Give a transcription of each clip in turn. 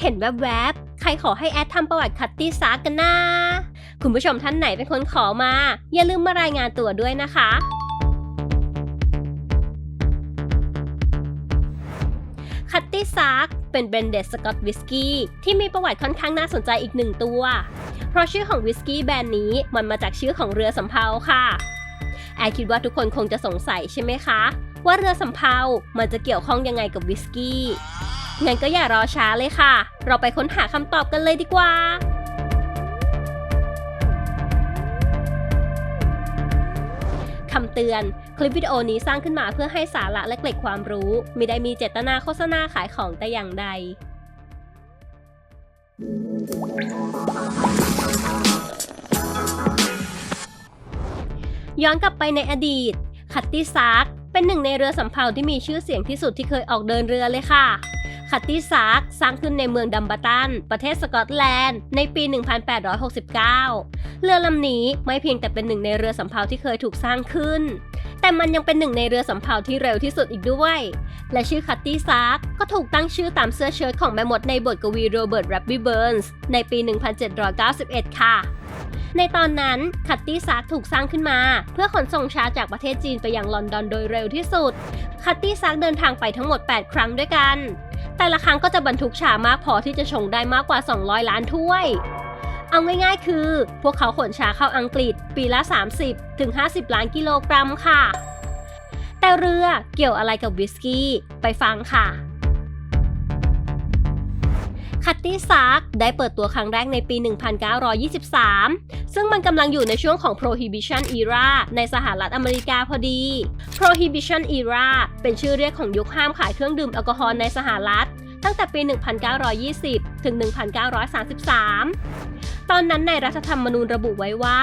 เห็นแวบๆ ใครขอให้แอดทำประวัติคัตตี้ซากกันนะคุณผู้ชมท่านไหนเป็นคนขอมา อย่าลืมมารายงานตัวด้วยนะคะ คัตตี้ซากเป็นเบรนเดดสกอตวิสกี้ที่มีประวัติค่อนข้างน่าสนใจอีกหนึ่งตัว เพราะชื่อของวิสกี้แบรนด์นี้มันมาจากชื่อของเรือสำเภาค่ะ แอร์คิดว่าทุกคนคงจะสงสัยใช่ไหมคะ ว่าเรือสำเภามันจะเกี่ยวข้องยังไงกับวิสกี้ งั้นก็อย่ารอช้าเลยค่ะ เราไปค้นหาคำตอบกันเลยดีกว่า คำเตือน คลิปวิดีโอนี้สร้างขึ้นมาเพื่อให้สาระและเกร็ดความรู้ ไม่ได้มีเจตนาโฆษณาขายของแต่อย่างใด ย้อนกลับไปในอดีต คัตตี้ซาร์กเป็นหนึ่งในเรือสำเภาที่มีชื่อเสียงที่สุดที่เคยออกเดินเรือเลยค่ะ คัตตี้ซากสร้างขึ้นในเมืองดัมบาตัน ประเทศสกอตแลนด์ ในปี 1869 เรือลำนี้ไม่เพียงแต่เป็นหนึ่งในเรือสำเภาที่เคยถูกสร้างขึ้น แต่มันยังเป็นหนึ่งในเรือสำเภาที่เร็วที่สุดอีกด้วย และชื่อคัตตี้ซากก็ถูกตั้งชื่อตามเสื้อเชิ้ตของแม่มดในบทกวีโรเบิร์ตแรบบี้เบิร์นส์ในปี 1791 ค่ะในตอนนั้นคัตตี้ซากถูกสร้างขึ้นมา เพื่อขนส่งชาจากประเทศจีนไปยังลอนดอนโดยเร็วที่สุด คัตตี้ซากเดินทางไปทั้งหมด 8 ครั้งด้วยกัน แต่ละครั้งก็จะบรรทุกชามากพอที่จะชงได้มากกว่า 200 ล้านถ้วย เอาง่ายๆ คือ พวกเขาขนชาเข้าอังกฤษปีละ 30 ถึง 50 ล้านกิโลกรัมค่ะ แต่เรือเกี่ยวอะไรกับวิสกี้ ไปฟังค่ะคัตตี้ซาร์ก ได้เปิดตัวครั้งแรกในปี 1923 ซึ่งมันกำลังอยู่ในช่วงของ Prohibition Era ในสหรัฐอเมริกาพอดี Prohibition Era เป็นชื่อเรียกของยุคห้ามขายเครื่องดื่มแอลกอฮอล์ในสหรัฐ ตั้งแต่ปี 1920 ถึง 1933 ตอนนั้นในรัฐธรรมนูญระบุไว้ว่า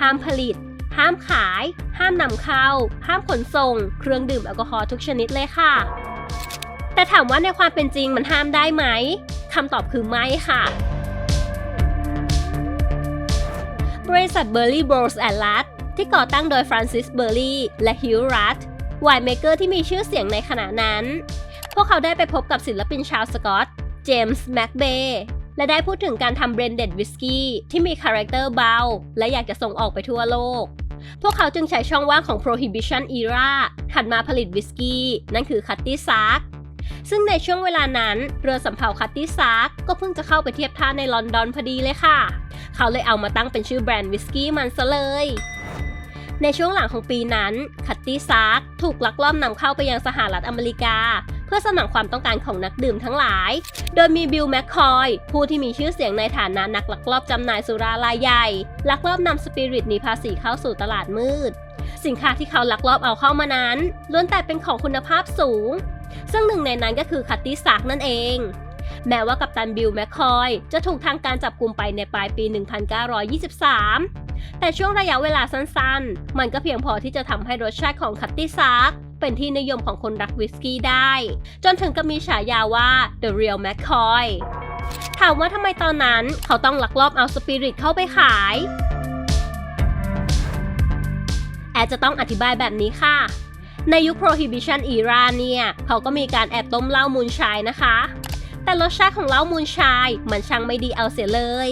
ห้ามผลิตห้ามขาย ห้ามนำเข้า ห้ามขนส่ง เครื่องดื่มแอลกอฮอล์ทุกชนิดเลยค่ะ แต่ถามว่าในความเป็นจริงมันห้ามได้ไหม คำตอบคือไม่ค่ะบริษัท b u r l y Bros and l a t ที่ก่อตั้งโดยฟรานซิสเบอร์ลีและฮิวรัตไวน์เมเกอร์ที่มีชื่อเสียงในขณะนั้น พวกเขาได้ไปพบกับศิลปินชาวสกอต เจมส์แม็กเบย์และได้พูดถึงการทำเบรนเดดวิสกี้ที่มีคาแรคเตอร์เบา และอยากจะส่งออกไปทั่วโลก พวกเขาจึงใช้ช่องว่างของ Prohibition Era หันมาผลิตวิสกี้ นั่นคือคัตตี้ซาร์ก ซึ่งในช่วงเวลานั้นเรือสำเภาคัตตี้ซาร์กก็เพิ่งจะเข้าไปเทียบท่าในลอนดอนพอดีเลยค่ะ เขาเลยเอามาตั้งเป็นชื่อแบรนด์วิสกี้มันซะเลยในช่วงหลังของปีนั้น คัตตี้ซาร์กถูกลักลอบนำเข้าไปยังสหรัฐอเมริกา เพื่อสนองความต้องการของนักดื่มทั้งหลาย โดยมีบิลแมคคอย ผู้ที่มีชื่อเสียงในฐานะนักลักลอบจำหน่ายสุรารายใหญ่ ลักลอบนำสปิริตหนีภาษีเข้าสู่ตลาดมืด สินค้าที่เขาลักลอบเอาเข้ามานั้นล้วนแต่เป็นของคุณภาพสูง ซึ่งหนึ่งในนั้นก็คือคัตตี้ซากนั่นเอง แม้ว่ากัปตันบิลแมคคอยจะถูกทางการจับกลุ่มไปในปลายปี 1923 แต่ช่วงระยะเวลาสั้นๆ มันก็เพียงพอที่จะทำให้รสชาติของคัตตี้ซากเป็นที่นิยมของคนรักวิสกี้ได้ จนถึงกับมีฉายาว่า The Real McCoy ถามว่าทำไมตอนนั้นเขาต้องลักลอบเอาสปิริตเข้าไปขาย แอดจะต้องอธิบายแบบนี้ค่ะ ในยุค Prohibition Era เนี่ย เขาก็มีการแอบต้มเหล้ามูลชายนะคะ แต่รสชาติของเหล้ามูลชายมันช่างไม่ดีเอาเสียเลย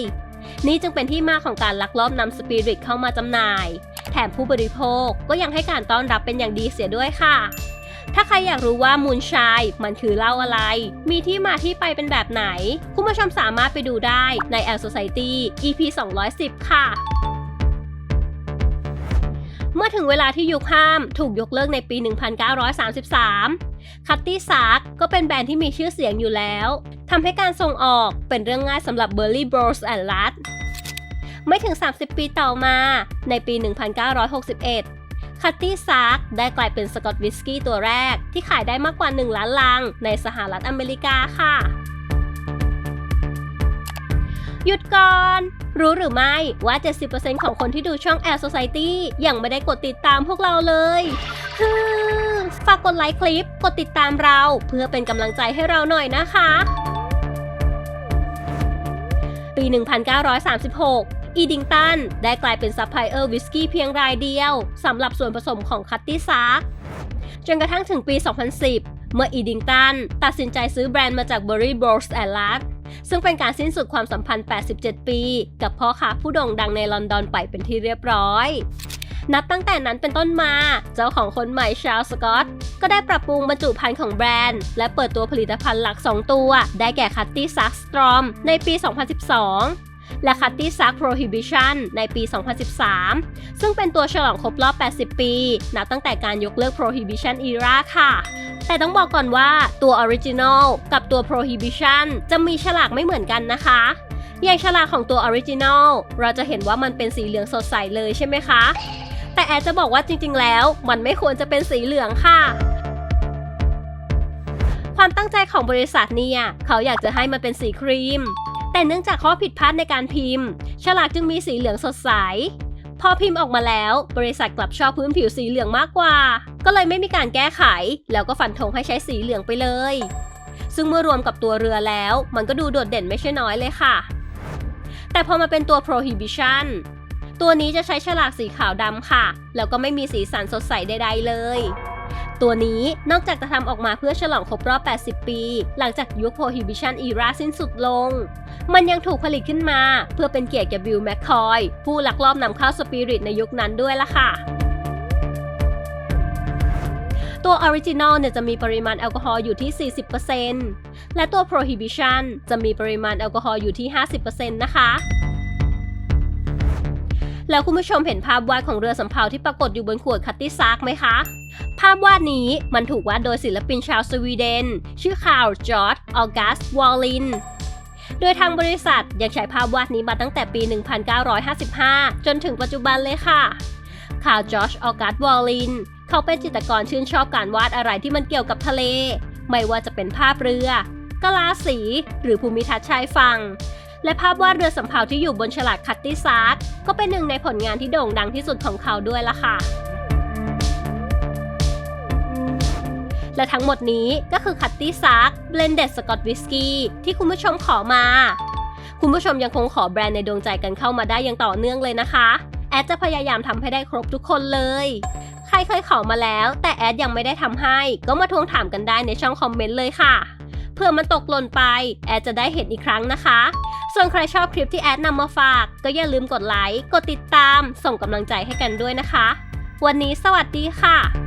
นี่จึงเป็นที่มาของการลักลอบนำสปิริตเข้ามาจำหน่าย แถมผู้บริโภคก็ยังให้การต้อนรับเป็นอย่างดีเสียด้วยค่ะ ถ้าใครอยากรู้ว่ามูลชายมันคือเหล้าอะไร มีที่มาที่ไปเป็นแบบไหน คุณผู้ชมสามารถไปดูได้ใน L Society EP 210 ค่ะ เมื่อถึงเวลาที่ยุคห้ามถูกยกเลิกในปี 1933 คัตตี้ซากก็เป็นแบรนด์ที่มีชื่อเสียงอยู่แล้วทำให้การส่งออกเป็นเรื่องง่ายสำหรับ b u r l y Bros and l a t ไม่ถึง 30 ปีต่อมาในปี 1961 คัตตี้ซากได้กลายเป็นสกอตวิสกี้ตัวแรก ที่ขายได้มากกว่า 1 ล้านลัง ในสหรัฐอเมริกาค่ะ หยุดก่อน รู้หรือไม่ว่า 70%ของคนที่ดูช่อง Air Society ยังไม่ได้กดติดตามพวกเราเลยฝากกดไลค์คลิป กดติดตามเรา เพื่อเป็นกำลังใจให้เราหน่อยนะคะ ปี 1936อีดิงตันได้กลายเป็นซัพพลายเออร์วิสกี้เพียงรายเดียวสำหรับส่วนผสมของคัตตี้ซากจนกระทั่งถึงปี 2010 เมื่ออีดิงตันตัดสินใจซื้อแบรนด์มาจาก b u r r y Bros and l a t ซึ่งเป็นการสิ้นสุดความสัมพันธ์ 87 ปี กับพ่อค้าผู้โด่งดังในลอนดอนไปเป็นที่เรียบร้อยนับตั้งแต่นั้นเป็นต้นมา เจ้าของคนใหม่ชาลสกอตก็ได้ปรับปรุงบรรจุภัณฑ์ของแบรนด์ และเปิดตัวผลิตภัณฑ์หลัก 2 ตัว ได้แก่คัตตี้ซักสตรอมในปี 2012 และคัตตี้ซัก Prohibition ในปี 2013 ซึ่งเป็นตัวฉลองครบรอบ 80 ปี นับตั้งแต่การยกเลิก Prohibition Era ค่ะ แต่ต้องบอกก่อนว่าตัว Original กับตัว Prohibition จะมีฉลากไม่เหมือนกันนะคะอย่างฉลากของตัว Original เราจะเห็นว่ามันเป็นสีเหลืองสดใสเลยใช่ไหมคะ แต่แอดจะบอกว่าจริงๆ แล้วมันไม่ควรจะเป็นสีเหลืองค่ะความตั้งใจของบริษัทเนี่ยเขาอยากจะให้มันเป็นสีครีม แต่เนื่องจากข้อผิดพลาดในการพิมพ์ ฉลากจึงมีสีเหลืองสดใส พอพิมพ์ออกมาแล้ว บริษัทกลับชอบพื้นผิวสีเหลืองมากกว่า ก็เลยไม่มีการแก้ไข แล้วก็ฟันธงให้ใช้สีเหลืองไปเลย ซึ่งเมื่อรวมกับตัวเรือแล้ว มันก็ดูโดดเด่นไม่ใช่น้อยเลยค่ะ แต่พอมาเป็นตัว prohibition ตัวนี้จะใช้ฉลากสีขาวดำค่ะ แล้วก็ไม่มีสีสันสดใสใดๆเลย ตัวนี้นอกจากจะทำออกมาเพื่อฉลองครบรอบ 80 ปี หลังจากยุค Prohibition Era สิ้นสุดลง มันยังถูกผลิตขึ้นมา เพื่อเป็นเกียรติแก่บิลแมคคอย ผู้ลักลอบนำเข้าสปิริตในยุคนั้นด้วยล่ะค่ะ ตัว Original เนี่ยจะมีปริมาณแอลกอฮอล์อยู่ที่ 40%และตัว Prohibition จะมีปริมาณแอลกอฮอล์อยู่ที่ 50%นะคะแล้วคุณผู้ชมเห็นภาพวาดของเรือสำเภาที่ปรากฏอยู่บนขวดคัตตี้ซากไหมคะ ภาพวาดนี้มันถูกวาดโดยศิลปินชาวสวีเดน ชื่อคาร์ลจอร์ดออกัส วอลลิน โดยทางบริษัทยังใช้ภาพวาดนี้มาตั้งแต่ปี 1955 จนถึงปัจจุบันเลยค่ะคาร์ลจอร์จออกัส วอลลิน เขาเป็นจิตรกรชื่นชอบการวาดอะไรที่มันเกี่ยวกับทะเล ไม่ว่าจะเป็นภาพเรือกะลาสี หรือภูมิทัศน์ชายฝั่งและภาพวาดเรือสำเภาที่อยู่บนฉลากคัตตี้ซาร์กก็เป็นหนึ่งในผลงานที่โด่งดังที่สุดของเขาด้วยล่ะค่ะ และทั้งหมดนี้ก็คือคัตตี้ซาร์ก Blended Scotch Whisky ที่คุณผู้ชมขอมา คุณผู้ชมยังคงขอแบรนด์ในดวงใจกันเข้ามาได้อย่างต่อเนื่องเลยนะคะ แอดจะพยายามทำให้ได้ครบทุกคนเลย รเคยขอมาแล้ว แต่แอดยังไม่ได้ทำให้ ก็มาทวงถามกันได้ในช่องคอมเมนต์เลยค่ะเพื่อมันตกหล่นไป แอดจะได้เห็นอีกครั้งนะคะ ส่วนใครชอบคลิปที่แอดนำมาฝาก ก็อย่าลืมกดไลค์ กดติดตาม ส่งกำลังใจให้กันด้วยนะคะ วันนี้สวัสดีค่ะ